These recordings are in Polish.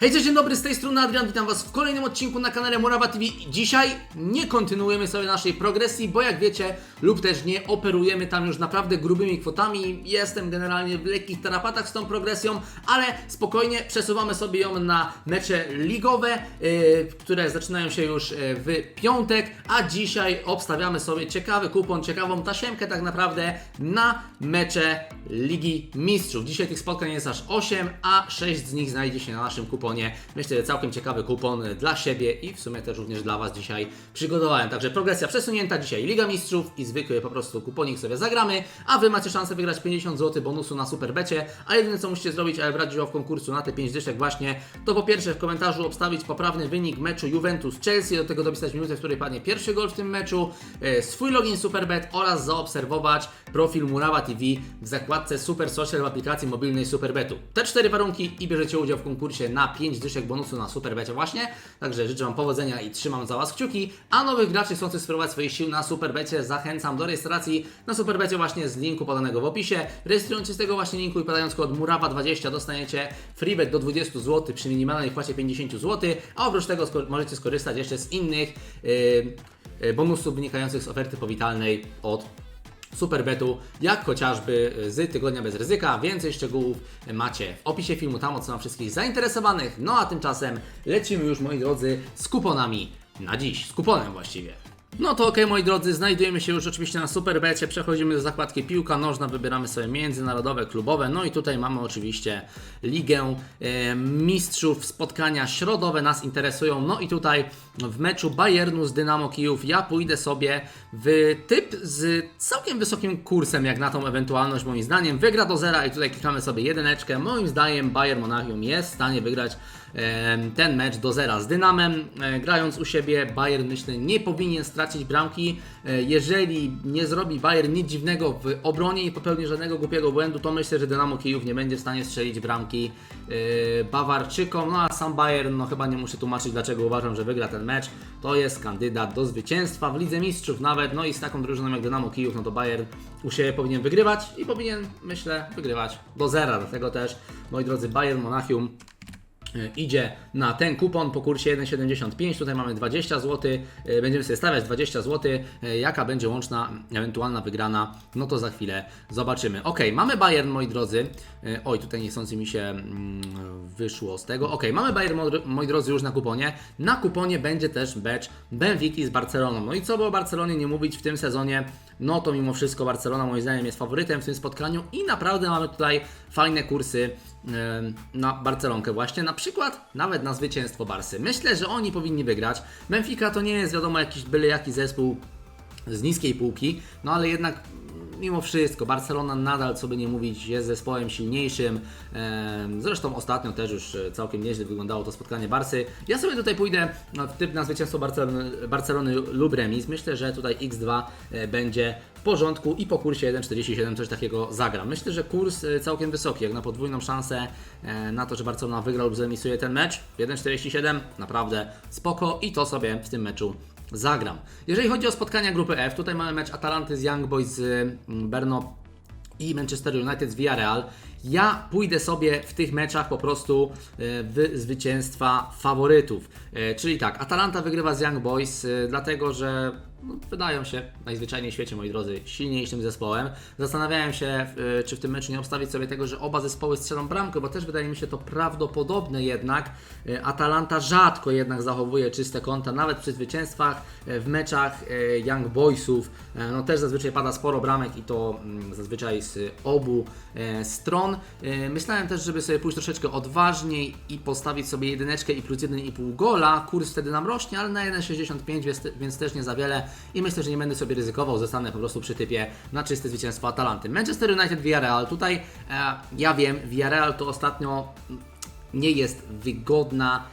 Hej, cześć, dzień dobry, z tej strony Adrian, witam Was w kolejnym odcinku na kanale Murawa TV. Dzisiaj nie kontynuujemy sobie naszej progresji, bo jak wiecie, lub też nie operujemy tam już naprawdę grubymi kwotami. Jestem generalnie w lekkich tarapatach z tą progresją, ale spokojnie przesuwamy sobie ją na mecze ligowe, yy, które zaczynają się już yy, w piątek, a dzisiaj obstawiamy sobie ciekawy kupon, ciekawą tasiemkę tak naprawdę na mecze Ligi Mistrzów. Dzisiaj tych spotkań jest aż 8, a 6 z nich znajdzie się na naszym kuponie. Myślę, że całkiem ciekawy kupon dla siebie i w sumie też również dla Was dzisiaj przygotowałem. Także progresja przesunięta, dzisiaj Liga Mistrzów i zwykły po prostu kuponik sobie zagramy, a Wy macie szansę wygrać 50 zł bonusu na Superbecie, a jedyne co musicie zrobić, aby brać udział w konkursu na te 5 dyszek właśnie, to po pierwsze w komentarzu obstawić poprawny wynik meczu Juventus-Chelsea, do tego dopisać minutę, w której padnie pierwszy gol w tym meczu, e, swój login Superbet oraz zaobserwować profil Murawa TV w zakładce Super Social w aplikacji mobilnej Superbetu. Te cztery warunki i bierzecie udział w konkursie na 5 dyszek bonusu na Superbecie właśnie. Także życzę Wam powodzenia i trzymam za Was kciuki. A nowych graczy chcących spróbować swoich sił na Superbecie zachęcam do rejestracji na Superbecie właśnie z linku podanego w opisie. Rejestrując się z tego właśnie linku i podając kod MURAWA20 dostaniecie freebet do 20 zł przy minimalnej płacie 50 zł, a oprócz tego możecie skorzystać jeszcze z innych yy, yy, bonusów wynikających z oferty powitalnej od Superbetu, jak chociażby z Tygodnia Bez Ryzyka. Więcej szczegółów macie w opisie filmu, tam odsyłam wszystkich zainteresowanych. No a tymczasem lecimy już, moi drodzy, z kuponami na dziś. Z kuponem właściwie. No to ok, moi drodzy, znajdujemy się już oczywiście na Superbecie, przechodzimy do zakładki piłka nożna, wybieramy sobie międzynarodowe, klubowe, no i tutaj mamy oczywiście Ligę e, Mistrzów, spotkania środowe nas interesują, no i tutaj w meczu Bayernu z Dynamo Kijów ja pójdę sobie w typ z całkiem wysokim kursem, jak na tą ewentualność moim zdaniem, wygra do zera i tutaj klikamy sobie jedyneczkę, moim zdaniem Bayern Monachium jest w stanie wygrać ten mecz do zera z Dynamem, e, grając u siebie Bayern myślę nie powinien stracić bramki, e, jeżeli nie zrobi Bayern nic dziwnego w obronie i popełni żadnego głupiego błędu, to myślę, że Dynamo Kijów nie będzie w stanie strzelić bramki e, Bawarczykom, no a sam Bayern, no chyba nie muszę tłumaczyć dlaczego uważam, że wygra ten mecz, to jest kandydat do zwycięstwa w Lidze Mistrzów nawet, no i z taką drużyną jak Dynamo Kijów, no to Bayern u siebie powinien wygrywać i powinien, myślę, wygrywać do zera, dlatego też, moi drodzy, Bayern Monachium idzie na ten kupon po kursie 1,75. Tutaj mamy 20 zł. e, Będziemy sobie stawiać 20 zł. E, Jaka będzie łączna ewentualna wygrana, no to za chwilę zobaczymy. Ok, mamy Bayern, moi drodzy. E, Oj, tutaj niechcący mi się mm, wyszło z tego. Ok, mamy Bayern, moi- drodzy, już na kuponie. Na kuponie będzie też mecz Benfiki z Barceloną. No i co by o Barcelonie nie mówić w tym sezonie, no to mimo wszystko Barcelona moim zdaniem jest faworytem w tym spotkaniu i naprawdę mamy tutaj fajne kursy na Barcelonkę właśnie, na przykład nawet na zwycięstwo Barsy. Myślę, że oni powinni wygrać. Benfica to nie jest wiadomo jakiś byle jaki zespół z niskiej półki, no ale jednak mimo wszystko Barcelona nadal, co by nie mówić, jest zespołem silniejszym. Zresztą ostatnio też już e, całkiem nieźle wyglądało to spotkanie Barsy. Ja sobie tutaj pójdę w typ na zwycięstwo Barcelony, Barcelony lub remis. Myślę, że tutaj X2 e, będzie w porządku i po kursie 1,47 coś takiego zagra. Myślę, że kurs e, całkiem wysoki, jak na podwójną szansę na to, że Barcelona wygra lub zremisuje ten mecz. 1,47 naprawdę spoko i to sobie w tym meczu zagram. Jeżeli chodzi o spotkania grupy F, tutaj mamy mecz Atalanty z Young Boys z mm, Berno i Manchester United z Villarreal. Ja pójdę sobie w tych meczach po prostu e, w zwycięstwa faworytów. E, Czyli tak, Atalanta wygrywa z Young Boys, e, dlatego że no, wydają się najzwyczajniej w świecie, moi drodzy, silniejszym zespołem. Zastanawiałem się, czy w tym meczu nie obstawić sobie tego, że oba zespoły strzelą bramkę, bo też wydaje mi się to prawdopodobne jednak. Atalanta rzadko jednak zachowuje czyste konta, nawet przy zwycięstwach w meczach Young Boysów. No też zazwyczaj pada sporo bramek i to mm, zazwyczaj z obu stron. E, Myślałem też, żeby sobie pójść troszeczkę odważniej i postawić sobie jedyneczkę i plus 1,5 gola. Kurs wtedy nam rośnie, ale na 1,65, więc, też nie za wiele. I myślę, że nie będę sobie ryzykował, zostanę po prostu przy typie na czyste zwycięstwo Atalanty. Manchester United, Villarreal. Tutaj e, ja wiem, Villarreal to ostatnio nie jest wygodna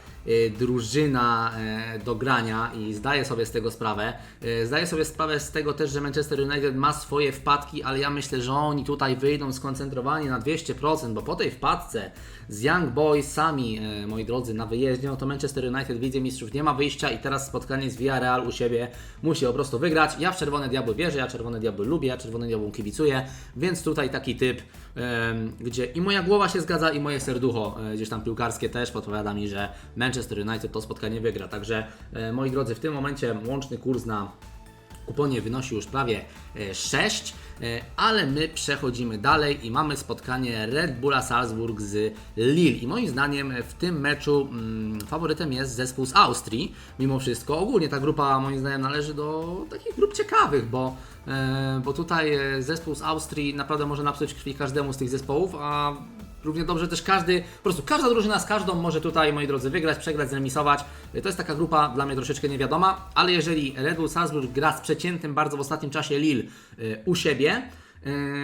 drużyna e, do grania i zdaję sobie z tego sprawę. E, Zdaję sobie sprawę z tego też, że Manchester United ma swoje wpadki, ale ja myślę, że oni tutaj wyjdą skoncentrowani na 200%, bo po tej wpadce z Young Boysami, e, moi drodzy, na wyjeździe, no to Manchester United w Lidze Mistrzów nie ma wyjścia i teraz spotkanie z Villarreal u siebie musi po prostu wygrać. Ja w Czerwone Diabły wierzę, ja Czerwone Diabły lubię, ja Czerwone Diabły kibicuję, więc tutaj taki typ, gdzie i moja głowa się zgadza i moje serducho gdzieś tam piłkarskie też podpowiada mi, że Manchester United to spotkanie wygra. Także e, moi drodzy, w tym momencie łączny kurs na kuponie wynosi już prawie e, 6, e, ale my przechodzimy dalej i mamy spotkanie Red Bulla Salzburg z Lille. I moim zdaniem w tym meczu mm, faworytem jest zespół z Austrii, mimo wszystko. Ogólnie ta grupa moim zdaniem należy do takich grup ciekawych, bo, e, bo tutaj e, zespół z Austrii naprawdę może napsuć krwi każdemu z tych zespołów, a Równie dobrze też każdy, po prostu każda drużyna z każdą może tutaj, moi drodzy, wygrać, przegrać, zremisować. To jest taka grupa dla mnie troszeczkę niewiadoma, ale jeżeli Red Bull Salzburg gra z przeciętym bardzo w ostatnim czasie Lille y, u siebie,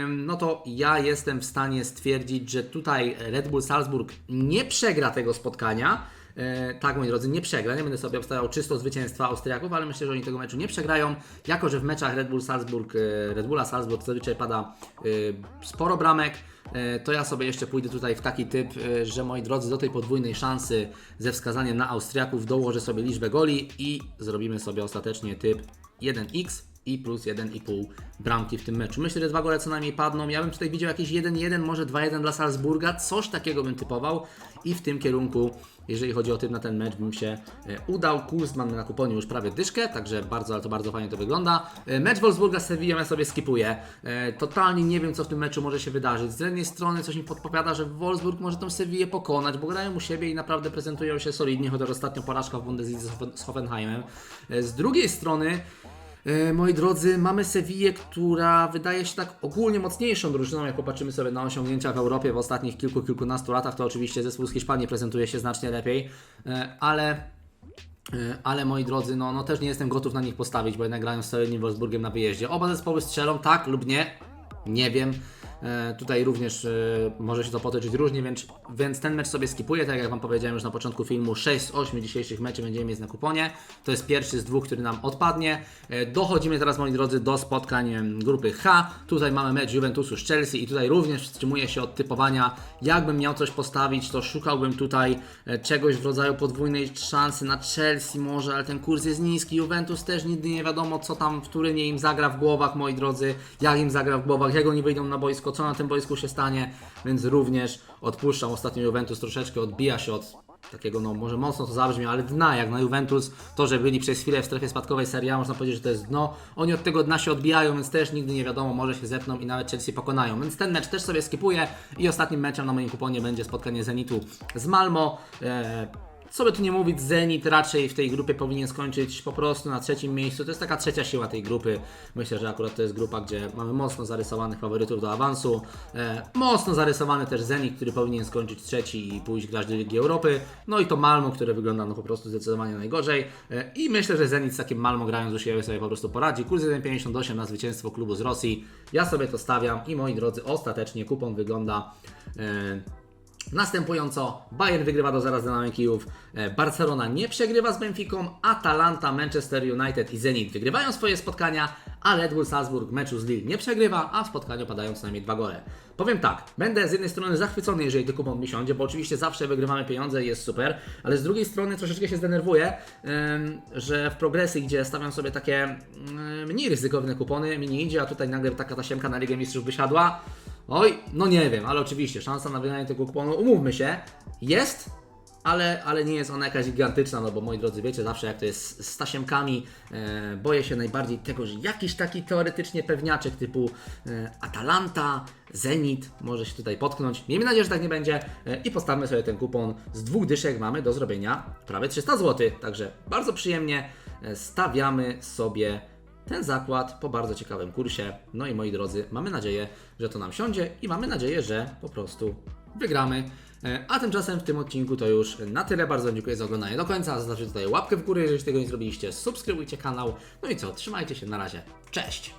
no to ja jestem w stanie stwierdzić, że tutaj Red Bull Salzburg nie przegra tego spotkania. E, tak, moi drodzy, nie przegra. Nie będę sobie obstawiał czysto zwycięstwa Austriaków, ale myślę, że oni tego meczu nie przegrają. Jako, że w meczach Red Bull Salzburg, e, Red Bulla Salzburg zazwyczaj pada e, sporo bramek, to ja sobie jeszcze pójdę tutaj w taki typ, że moi drodzy, do tej podwójnej szansy ze wskazaniem na Austriaków dołożę sobie liczbę goli i zrobimy sobie ostatecznie typ 1x i plus 1,5 bramki w tym meczu. Myślę, że dwa gole co najmniej padną. Ja bym tutaj widział jakieś 1-1, może 2-1 dla Salzburga. Coś takiego bym typował i w tym kierunku, jeżeli chodzi o typ na ten mecz, bym się e, udał. Kurs mamy na kuponie już prawie dyszkę, także bardzo, ale to bardzo fajnie to wygląda. E, Mecz Wolfsburga z Sevillą ja sobie skipuję. E, Totalnie nie wiem, co w tym meczu może się wydarzyć. Z jednej strony coś mi podpowiada, że Wolfsburg może tą Sevillę pokonać, bo grają u siebie i naprawdę prezentują się solidnie, chociaż ostatnio porażka w Bundeslidze z Hoffen- z Hoffenheimem. Z drugiej strony Moi drodzy, mamy Sewillę, która wydaje się tak ogólnie mocniejszą drużyną, jak popatrzymy sobie na osiągnięcia w Europie w ostatnich kilku, kilkunastu latach, to oczywiście zespół z Hiszpanii prezentuje się znacznie lepiej, e, ale, e, ale moi drodzy, no, no też nie jestem gotów na nich postawić, bo jednak grają z Solidnym Wolfsburgiem na wyjeździe. Oba zespoły strzelą, tak lub nie, nie wiem. E, Tutaj również e, może się to potoczyć różnie, więc, więc ten mecz sobie skipuję. Tak jak Wam powiedziałem już na początku filmu, 6 z 8 dzisiejszych meczów będziemy mieć na kuponie. To jest pierwszy z dwóch, który nam odpadnie. E, Dochodzimy teraz, moi drodzy, do spotkań grupy H. Tutaj mamy mecz Juventusu z Chelsea i tutaj również wstrzymuję się od typowania. Jakbym miał coś postawić, to szukałbym tutaj czegoś w rodzaju podwójnej szansy na Chelsea może, ale ten kurs jest niski. Juventus też nigdy nie wiadomo, co tam w Turynie im zagra w głowach, moi drodzy, jak im zagra w głowach, jak oni wyjdą na boisko, co na tym boisku się stanie, więc również odpuszczam. Ostatnio Juventus troszeczkę odbija się od takiego, no może mocno to zabrzmi, ale dna jak na Juventus, to, że byli przez chwilę w strefie spadkowej Serie A, można powiedzieć, że to jest dno. Oni od tego dna się odbijają, więc też nigdy nie wiadomo, może się zepną i nawet Chelsea pokonają. Więc ten mecz też sobie skipuję i ostatnim meczem na moim kuponie będzie spotkanie Zenitu z Malmo. Eee, co by tu nie mówić, Zenit raczej w tej grupie powinien skończyć po prostu na trzecim miejscu. To jest taka trzecia siła tej grupy. Myślę, że akurat to jest grupa, gdzie mamy mocno zarysowanych faworytów do awansu. E, mocno zarysowany też Zenit, który powinien skończyć trzeci i pójść grać do Ligi Europy. No i to Malmo, które wygląda no po prostu zdecydowanie najgorzej. E, I myślę, że Zenit z takim Malmo grając u siebie sobie po prostu poradzi. Kurs 1,58 na zwycięstwo klubu z Rosji. Ja sobie to stawiam i moi drodzy, ostatecznie kupon wygląda... E, Następująco Bayern wygrywa do 0 z Dynamem Kijów, e, Barcelona nie przegrywa z Benficą, Atalanta, Manchester United i Zenit wygrywają swoje spotkania, a Red Bull Salzburg meczu z Lille nie przegrywa, a w spotkaniu padają co najmniej dwa gole. Powiem tak, będę z jednej strony zachwycony, jeżeli ten kupon mi siądzie, bo oczywiście zawsze wygrywamy pieniądze i jest super, ale z drugiej strony troszeczkę się zdenerwuję, że w progresji, gdzie stawiam sobie takie em, mniej ryzykowne kupony, mi nie idzie, a tutaj nagle taka tasiemka na Ligę Mistrzów wysiadła. Oj, no nie wiem, ale oczywiście szansa na wydanie tego kuponu, umówmy się, jest, ale, ale nie jest ona jakaś gigantyczna, no bo moi drodzy, wiecie, zawsze jak to jest z tasiemkami, e, boję się najbardziej tego, że jakiś taki teoretycznie pewniaczek typu e, Atalanta, Zenit może się tutaj potknąć. Miejmy nadzieję, że tak nie będzie e, i postawmy sobie ten kupon. Z dwóch dyszek mamy do zrobienia prawie 300 zł, także bardzo przyjemnie e, stawiamy sobie ten zakład po bardzo ciekawym kursie. No i moi drodzy, mamy nadzieję, że to nam siądzie i mamy nadzieję, że po prostu wygramy. E, A tymczasem w tym odcinku to już na tyle. Bardzo dziękuję za oglądanie do końca. Zostawcie tutaj łapkę w górę, jeżeli tego nie zrobiliście. Subskrybujcie kanał. No i co, trzymajcie się, na razie. Cześć!